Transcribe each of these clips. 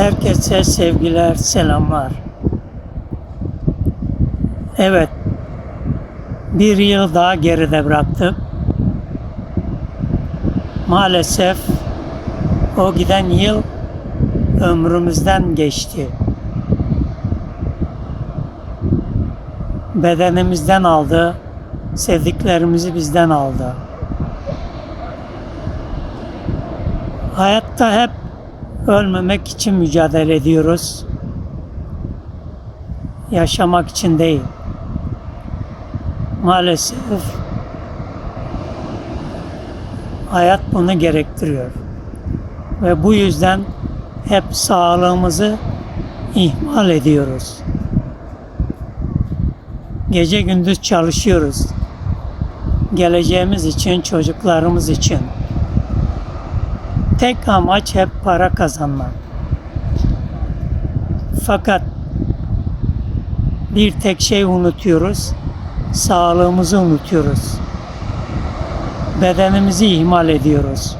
Herkese sevgiler, selamlar. Evet, bir yıl daha geride bıraktık. Maalesef o giden yıl ömrümüzden geçti. Bedenimizden aldı, sevdiklerimizi bizden aldı. Hayatta hep ölmemek için mücadele ediyoruz. Yaşamak için değil. Maalesef hayat bunu gerektiriyor. Ve bu yüzden hep sağlığımızı ihmal ediyoruz. Gece gündüz çalışıyoruz. Geleceğimiz için, çocuklarımız için. Tek amaç hep para kazanmak. Fakat bir tek şey unutuyoruz. Sağlığımızı unutuyoruz. Bedenimizi ihmal ediyoruz.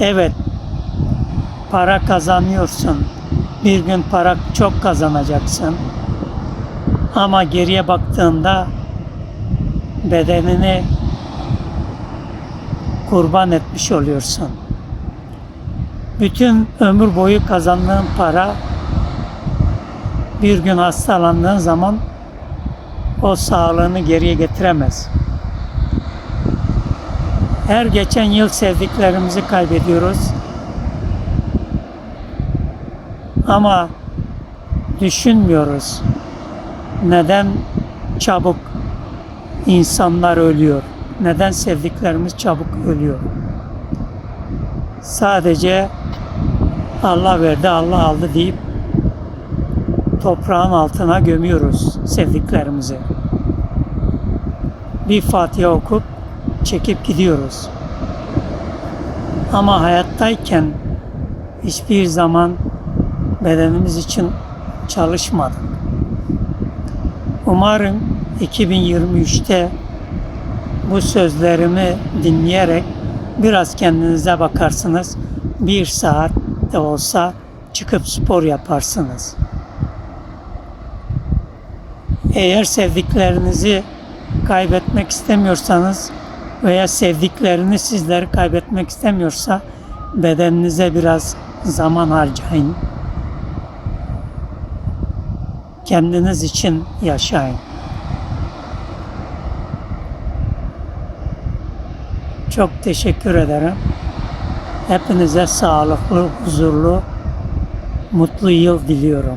Evet, para kazanıyorsun. Bir gün para çok kazanacaksın. Ama geriye baktığında bedenini kurban etmiş oluyorsun. Bütün ömür boyu kazandığın para bir gün hastalandığın zaman o sağlığını geriye getiremez. Her geçen yıl sevdiklerimizi kaybediyoruz. Ama düşünmüyoruz. Neden çabuk insanlar ölüyor? Neden sevdiklerimiz çabuk ölüyor? Sadece Allah verdi, Allah aldı deyip toprağın altına gömüyoruz sevdiklerimizi. Bir Fatiha okup çekip gidiyoruz. Ama hayattayken hiçbir zaman bedenimiz için çalışmadık. Umarım 2023'te bu sözlerimi dinleyerek biraz kendinize bakarsınız. Bir saat de olsa çıkıp spor yaparsınız. Eğer sevdiklerinizi kaybetmek istemiyorsanız veya sevdikleriniz sizleri kaybetmek istemiyorsa bedeninize biraz zaman harcayın. Kendiniz için yaşayın. Çok teşekkür ederim. Hepinize sağlıklı, huzurlu, mutlu yıl diliyorum.